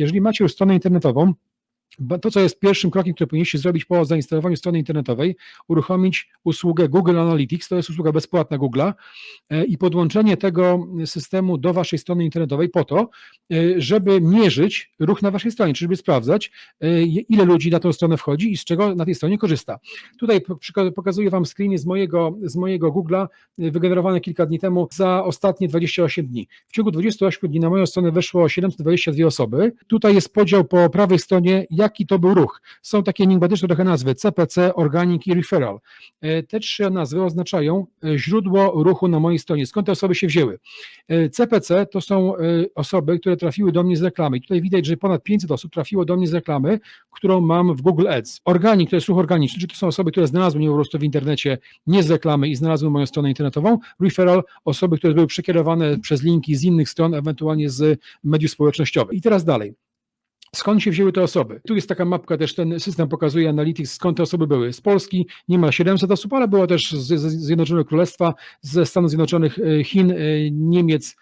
jeżeli macie już stronę internetową, to, co jest pierwszym krokiem, który powinniście zrobić po zainstalowaniu strony internetowej, uruchomić usługę Google Analytics, to jest usługa bezpłatna Google'a e, i podłączenie tego systemu do waszej strony internetowej po to, e, żeby mierzyć ruch na waszej stronie, czyli żeby sprawdzać, e, ile ludzi na tę stronę wchodzi i z czego na tej stronie korzysta. Tutaj pokazuję wam screeny z mojego, z mojego Google'a, wygenerowane kilka dni temu za ostatnie 28 dni. W ciągu 28 dni na moją stronę weszło 722 osoby. Tutaj jest podział po prawej stronie, jaki to był ruch. Są takie enigmatyczne trochę nazwy CPC, Organic i Referral. E, Te trzy nazwy oznaczają e, źródło ruchu na mojej stronie, skąd te osoby się wzięły. E, CPC to są e, osoby, które trafiły do mnie z reklamy. Tutaj widać, że ponad 500 osób trafiło do mnie z reklamy, którą mam w Google Ads. Organic to jest ruch organiczny, czyli to są osoby, które znalazły mnie po prostu w internecie, nie z reklamy i znalazły moją stronę internetową. Referral osoby, które były przekierowane przez linki z innych stron, ewentualnie z mediów społecznościowych. I teraz dalej. Skąd się wzięły te osoby? Tu jest taka mapka, też ten system pokazuje Analytics, skąd te osoby były. Z Polski niemal 700 osób, ale było też z, z Zjednoczonego Królestwa, ze Stanów Zjednoczonych, e, Chin, e, Niemiec,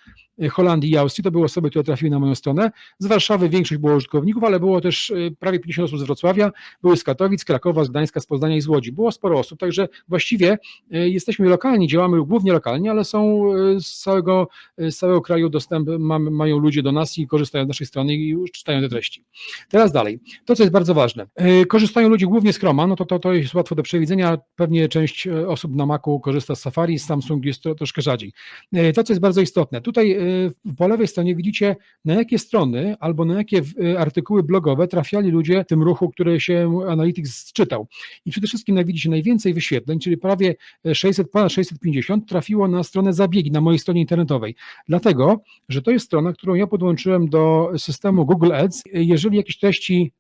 Holandii i Austrii. To były osoby, które trafiły na moją stronę. Z Warszawy większość było użytkowników, ale było też e, prawie 50 osób z Wrocławia, były z Katowic, Krakowa, z Gdańska, z Poznania i z Łodzi. Było sporo osób, także właściwie e, jesteśmy lokalni, działamy głównie lokalnie, ale są e, z całego, z całego kraju dostęp, mają ludzie do nas i korzystają z naszej strony i już czytają te treści. Teraz dalej. To, co jest bardzo ważne. Korzystają ludzie głównie z Chroma, no to, to, to jest łatwo do przewidzenia. Pewnie część osób na Macu korzysta z Safari, z Samsung jest to troszkę rzadziej. To, co jest bardzo istotne. Tutaj po lewej stronie widzicie, na jakie strony albo na jakie e, artykuły blogowe trafiali ludzie w tym ruchu, który się Analytics czytał. I przede wszystkim, widzicie, najwięcej wyświetleń, czyli prawie 600, ponad 650 trafiło na stronę zabiegi na mojej stronie internetowej. Dlatego, że to jest strona, którą ja podłączyłem do systemu Google Ads. Jeżeli jakieś treści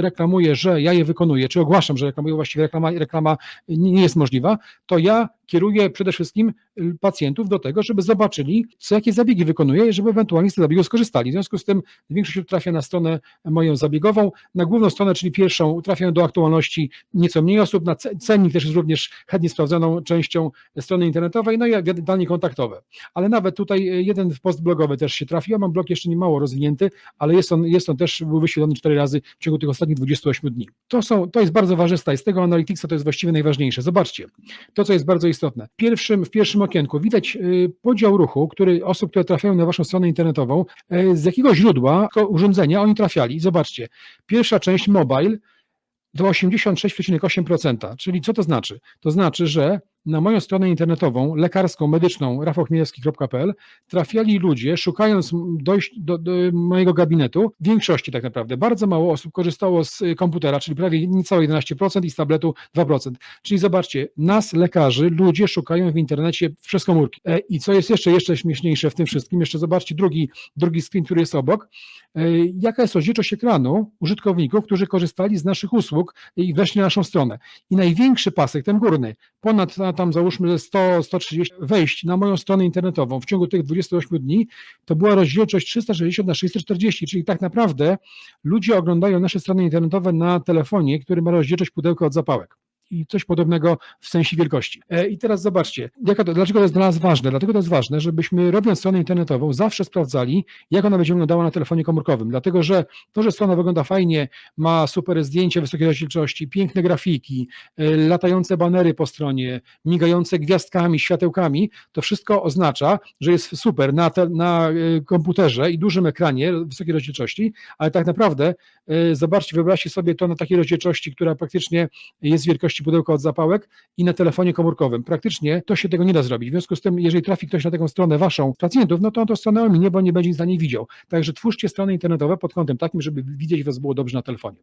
reklamuję, że ja je wykonuję, czy ogłaszam, że reklamuję właściwie reklama, reklama nie jest możliwa, to ja kieruję przede wszystkim y, pacjentów do tego, żeby zobaczyli, co jakie zabiegi wykonuję, żeby ewentualnie z tych zabiegów skorzystali. W związku z tym większość trafia na stronę moją zabiegową, na główną stronę, czyli pierwszą, trafiają do aktualności nieco mniej osób, na ce- cennik też jest również chętnie sprawdzoną częścią strony internetowej, no i dane kontaktowe. Ale nawet tutaj y, jeden post blogowy też się trafił, ja mam blog jeszcze nie mało rozwinięty, ale jest on, jest on też, był wyświetlony cztery razy ciągu tych ostatnich 28 dni. To, są, to jest bardzo ważne z tego Analyticsa to jest właściwie najważniejsze. Zobaczcie, to co jest bardzo istotne. Pierwszym, w pierwszym okienku widać y, podział ruchu, który osób, które trafiają na waszą stronę internetową, y, z jakiego źródła, urządzenia oni trafiali. Zobaczcie, pierwsza część mobile to 86,8%. Czyli co to znaczy? To znaczy, że na moją stronę internetową, lekarską, medyczną, rafałchmielewski.pl trafiali ludzie, szukając dojść do, do mojego gabinetu, w większości tak naprawdę, bardzo mało osób korzystało z y, komputera, czyli prawie niecałe 11% i z tabletu 2%. Czyli zobaczcie, nas, lekarzy, ludzie szukają w internecie przez komórki. E, I co jest jeszcze, jeszcze śmieszniejsze w tym wszystkim, jeszcze zobaczcie drugi, drugi screen, który jest obok, E, jaka jest rozdzielczość ekranu użytkowników, którzy korzystali z naszych usług i weszli na naszą stronę. I największy pasek, ten górny, ponad tam załóżmy 100, 130 wejść na moją stronę internetową w ciągu tych 28 dni, to była rozdzielczość 360 na 640, czyli tak naprawdę ludzie oglądają nasze strony internetowe na telefonie, który ma rozdzielczość pudełka od zapałek. I coś podobnego w sensie wielkości. E, I teraz zobaczcie, to, dlaczego to jest dla nas ważne? Dlatego to jest ważne, żebyśmy robiąc stronę internetową zawsze sprawdzali, jak ona będzie wyglądała na telefonie komórkowym. Dlatego, że to, że strona wygląda fajnie, ma super zdjęcie wysokiej rozdzielczości, piękne grafiki, e, latające banery po stronie, migające gwiazdkami, światełkami, to wszystko oznacza, że jest super na, te, na e, komputerze i dużym ekranie wysokiej rozdzielczości, ale tak naprawdę zobaczcie, wyobraźcie sobie to na takiej rozdzielczości, która praktycznie jest wielkości pudełka od zapałek i na telefonie komórkowym. Praktycznie to się tego nie da zrobić. W związku z tym, jeżeli trafi ktoś na taką stronę waszą pacjentów, no to on tą stronę ominie, bo nie będzie nic na niej widział. Także twórzcie strony internetowe pod kątem takim, żeby widzieć was było dobrze na telefonie.